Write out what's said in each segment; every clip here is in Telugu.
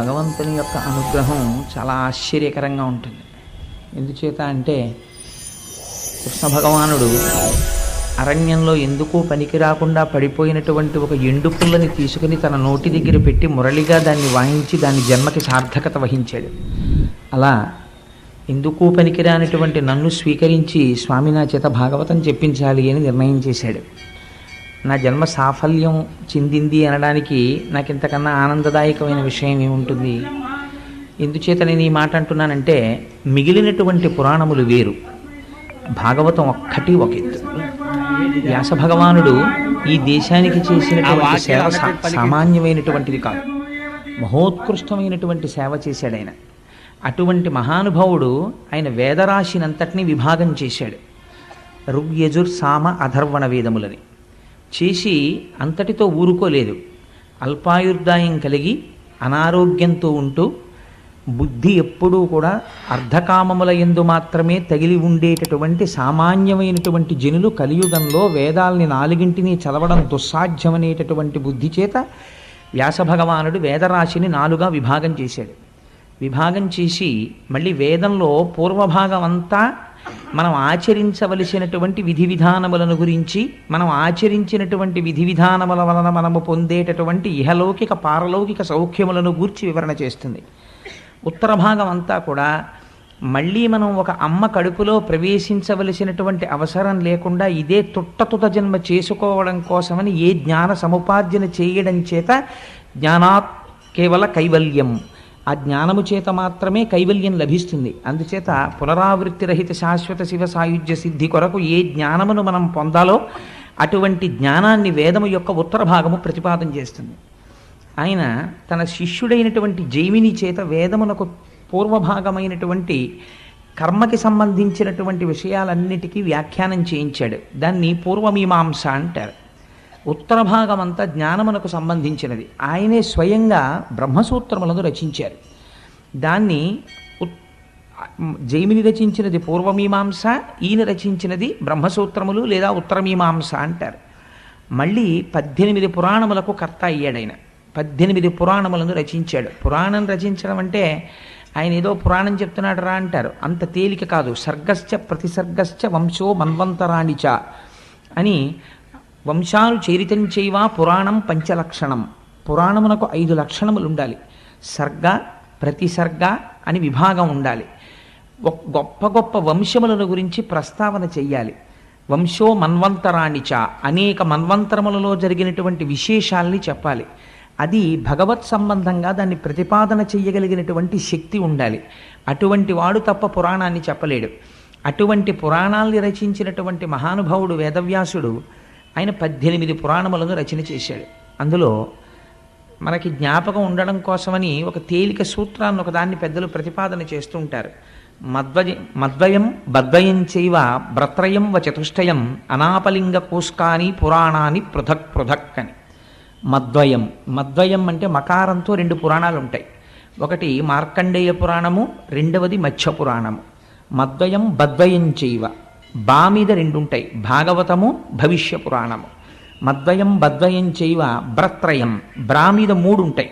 భగవంతుని యొక్క అనుగ్రహం చాలా ఆశ్చర్యకరంగా ఉంటుంది. ఎందుచేత అంటే కృష్ణ భగవానుడు అరణ్యంలో ఎందుకు పనికి రాకుండా పడిపోయినటువంటి ఒక ఎండు పుల్లని తీసుకుని తన నోటి దగ్గర పెట్టి మురళిగా దాన్ని వాయించి దాని జన్మకి సార్థకత వహించాడు. అలా ఎందుకు పనికిరానటువంటి నన్ను స్వీకరించి స్వామి నా చేత భాగవతం చెప్పించాలి అని నిర్ణయం చేశాడు. నా జన్మ సాఫల్యం చెందింది అనడానికి నాకు ఇంతకన్నా ఆనందదాయకమైన విషయం ఏముంటుంది? ఎందుచేత నేను ఈ మాట అంటున్నానంటే మిగిలినటువంటి పురాణములు వేరు. భాగవతం ఒక్కటి ఒక ఎత్తు. వ్యాస భగవానుడు ఈ దేశానికి చేసినటువంటి సేవ సా- సామాన్యమైనటువంటిది కాదు. మహోత్కృష్టమైనటువంటి సేవ చేశాడు ఆయన అటువంటి మహానుభావుడు ఆయన వేదరాశినంతటినీ విభాగం చేశాడు. ఋగ్యజుర్ సామ అధర్వణ వేదములని. చేసి అంతటితో ఊరుకోలేదు. అల్పాయుర్దాయం కలిగి అనారోగ్యంతో ఉంటూ బుద్ధి ఎప్పుడూ కూడా అర్ధకామముల ఎందు మాత్రమే తగిలి ఉండేటటువంటి సామాన్యమైనటువంటి జనులు కలియుగంలో వేదాల్ని నాలుగింటిని చదవడం దుస్సాధ్యమనేటటువంటి బుద్ధి చేత వ్యాస భగవానుడు వేదరాశిని నాలుగా విభాగం చేశాడు. విభాగం చేసి మళ్ళీ వేదంలో పూర్వభాగం అంతా మనం ఆచరించవలసినటువంటి విధి విధానములను గురించి మనం ఆచరించినటువంటి విధి విధానముల వలన మనము పొందేటటువంటి ఇహలౌకిక పారలౌకిక సౌఖ్యములను గూర్చి వివరణ చేస్తుంది. ఉత్తర భాగం అంతా కూడా మళ్ళీ మనం ఒక అమ్మ కడుపులో ప్రవేశించవలసినటువంటి అవసరం లేకుండా ఇదే తుట్టతుత జన్మ చేసుకోవడం కోసమని ఏ జ్ఞాన సముపార్జన చేయడం చేత జ్ఞానా కేవల కైవల్యం. ఆ జ్ఞానము చేత మాత్రమే కైవల్యం లభిస్తుంది. అందుచేత పునరావృత్తి రహిత శాశ్వత శివ సాయుధ్య సిద్ధి కొరకు ఏ జ్ఞానమును మనం పొందాలో అటువంటి జ్ఞానాన్ని వేదము యొక్క ఉత్తర భాగము ప్రతిపాదన చేస్తుంది. ఆయన తన శిష్యుడైనటువంటి జైమిని చేత వేదమునకు పూర్వభాగమైనటువంటి కర్మకి సంబంధించినటువంటి విషయాలన్నిటికీ వ్యాఖ్యానం చేయించాడు. దాన్ని పూర్వమీమాంస అంటారు. ఉత్తర భాగం అంతా జ్ఞానమునకు సంబంధించినది. ఆయనే స్వయంగా బ్రహ్మసూత్రములను రచించారు. దాన్ని జైమిని రచించినది పూర్వమీమాంస ఈయన రచించినది బ్రహ్మసూత్రములు లేదా ఉత్తరమీమాంస అంటారు. మళ్ళీ పద్దెనిమిది పురాణములకు కర్త అయ్యాడు ఆయన పద్దెనిమిది పురాణములను రచించాడు. పురాణం రచించడం అంటే ఆయన ఏదో పురాణం చెప్తున్నాడు రా అంటారు. అంత తేలిక కాదు. సర్గశ్చ ప్రతిసర్గశ్చ వంశో మన్వంతరాణిచ అని వంశాలు చరితం చేయవా? పురాణం పంచలక్షణం. పురాణమునకు ఐదు లక్షణములు ఉండాలి సర్గ ప్రతిసర్గ అని విభాగం ఉండాలి. గొప్ప గొప్ప వంశములను గురించి ప్రస్తావన చెయ్యాలి. వంశో మన్వంతరాణిచ అనేక మన్వంతరములలో జరిగినటువంటి విశేషాల్ని చెప్పాలి. అది భగవత్ సంబంధంగా దాన్ని ప్రతిపాదన చెయ్యగలిగినటువంటి శక్తి ఉండాలి. అటువంటి వాడు తప్ప పురాణాన్ని చెప్పలేడు. అటువంటి పురాణాల్ని రచించినటువంటి మహానుభావుడు వేదవ్యాసుడు ఆయన పద్దెనిమిది పురాణములను రచన చేశాడు. అందులో మనకి జ్ఞాపకం ఉండడం కోసమని ఒక తేలిక సూత్రాన్ని ఒకదాన్ని పెద్దలు ప్రతిపాదన చేస్తూ ఉంటారు. మద్వయ మద్వయం బద్వయం చైవ భ్రత్రయం వ చతుష్టయం అనాపలింగ కూస్కాని పురాణాన్ని పృథక్ పృథక్ అని. మద్వయం మద్వయం అంటే మకారంతో రెండు పురాణాలు ఉంటాయి ఒకటి మార్కండేయ పురాణము రెండవది మత్స్య పురాణము మద్వయం బద్వయం చైవ. బా మీద రెండు ఉంటాయి భాగవతము భవిష్య పురాణము. మద్వయం బద్వయం చైవ బ్రత్రయం. బ్రా మీద మూడు ఉంటాయి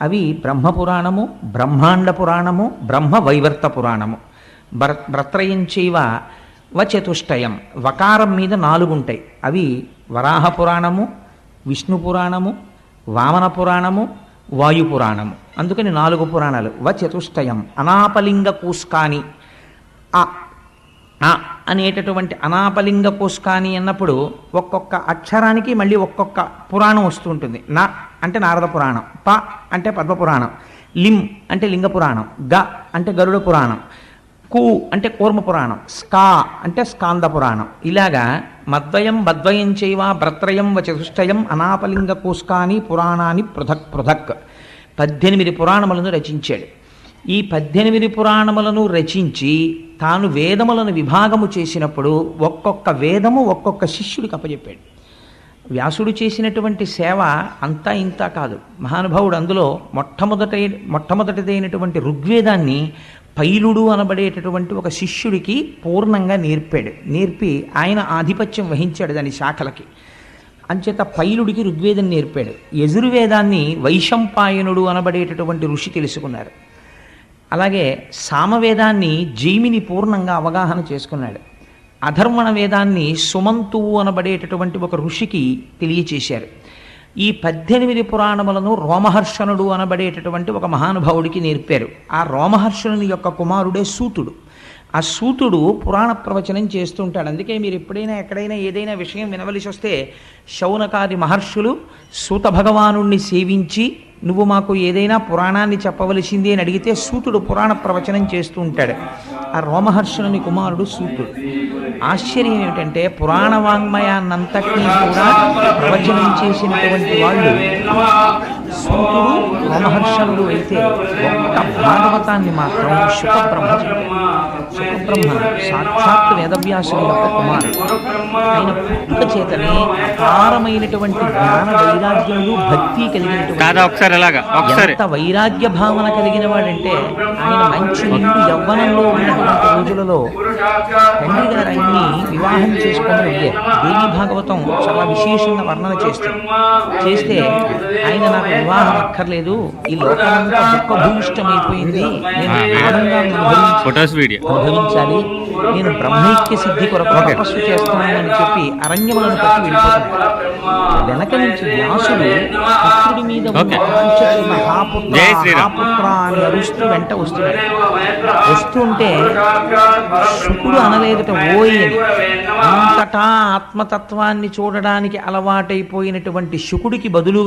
అవి బ్రహ్మపురాణము బ్రహ్మాండ పురాణము బ్రహ్మ వైవర్త పురాణము. బ్ర బ్రత్రయం చైవ వచతుష్టయం. వకారం మీద నాలుగు ఉంటాయి అవి వరాహ పురాణము విష్ణు పురాణము వామన పురాణము వాయు పురాణము. అందుకని నాలుగు పురాణాలు. వచతుష్టయం అనాపలింగ కూస్కాని. ఆ ఆ అనేటటువంటి అనాపలింగ పుష్కాని అన్నప్పుడు ఒక్కొక్క అక్షరానికి మళ్ళీ ఒక్కొక్క పురాణం వస్తూ ఉంటుంది. నా అంటే నారద పురాణం ప అంటే పద్మ పురాణం లిం అంటే లింగ పురాణం గ అంటే గరుడ పురాణం కు అంటే కూర్మ పురాణం స్కా అంటే స్కాంద పురాణం. ఇలాగా మద్వయం మద్వయం చైవ భ్రత్రయం వ చతుష్టయం అనాపలింగ కూస్కాని పురాణాన్ని పృథక్ పృథక్. పద్దెనిమిది పురాణములను రచించాడు. ఈ పద్దెనిమిది పురాణములను రచించి తాను వేదములను విభాగము చేసినప్పుడు ఒక్కొక్క వేదము ఒక్కొక్క శిష్యుడికి అప్పచెప్పాడు వ్యాసుడు చేసినటువంటి సేవ అంతా ఇంత కాదు. మహానుభావుడు అందులో మొట్టమొదట మొట్టమొదటిదైనటువంటి ఋగ్వేదాన్ని పైలుడు అనబడేటటువంటి ఒక శిష్యుడికి పూర్ణంగా నేర్పాడు. నేర్పి ఆయన ఆధిపత్యం వహించాడు దాని శాఖలకి. అంచేత పైలుడికి ఋగ్వేదం నేర్పాడు. యజుర్వేదాన్ని వైశంపాయనుడు అనబడేటటువంటి ఋషి తెలుసుకున్నారు. అలాగే సామవేదాన్ని జైమిని పూర్ణంగా అవగాహన చేసుకున్నాడు. అధర్మణ వేదాన్ని సుమంతువు అనబడేటటువంటి ఒక ఋషికి తెలియచేశారు. ఈ పద్దెనిమిది పురాణములను రోమహర్షణుడు అనబడేటటువంటి ఒక మహానుభావుడికి నేర్పారు. ఆ రోమహర్షణుని యొక్క కుమారుడే సూతుడు. ఆ సూతుడు పురాణ ప్రవచనం చేస్తుంటాడు. అందుకే మీరు ఎప్పుడైనా ఎక్కడైనా ఏదైనా విషయం వినవలసి వస్తే శౌనకాది మహర్షులు సూత భగవానుణ్ణి సేవించి నువ్వు మాకు ఏదైనా పురాణాన్ని చెప్పవలసింది అని అడిగితే సూతుడు పురాణ ప్రవచనం చేస్తూ ఉంటాడు ఆ రోమహర్షుని కుమారుడు సూతుడు. ఆశ్చర్యం ఏమిటంటే పురాణ వాంగ్మయాన్నంతటినీ కూడా ప్రవచనం చేసినటువంటి వాళ్ళు సూతుడు రోమహర్షణుడు అయితే ఒక్క భాగవతాన్ని మాత్రం శుకబ్రహ్మ చెప్పాడు శుకబ్రహ్మ సాక్షాత్ వేదవ్యాసుని యొక్క కుమారుడు. ఆయన పుట్టుక చేతనే అపారమైనటువంటి జ్ఞాన వైరాగ్యములు భక్తి కలిగినటువంటి ఎంత వైరాగ్య భావన కలిగిన వాడంటే ఆయన మంచి నిండు యవ్వనంలో ఉన్నటువంటి రోజులలో తండ్రి గారు ఆయన్ని వివాహం చేసుకొని వెళ్ళారు దేవి భాగవతం చాలా విశేషంగా వర్ణన చేస్తుంది చేస్తే ఆయన నాకు వివాహం అక్కర్లేదు. ఈ లోకమంతా దుఃఖభూయిష్టమైపోయింది నేను ఆనందాన్ని అనుభవించాలి నేను బ్రహ్మైక్య సిద్ధి కొరకు. తపస్సు చేస్తున్నాను అని చెప్పి అరణ్యములను పట్టి వెళ్ళిపోతున్నాడు వెనక నుంచి వ్యాసుడు పుత్రుడి మీద మహాపుత్ర అని అరుస్తూ వెంట వస్తున్నాడు. వస్తుంటే శుకుడు అనలేదట ఓయి అని. అంతటా ఆత్మతత్వాన్ని చూడడానికి అలవాటైపోయినటువంటి శుకుడికి బదులుగా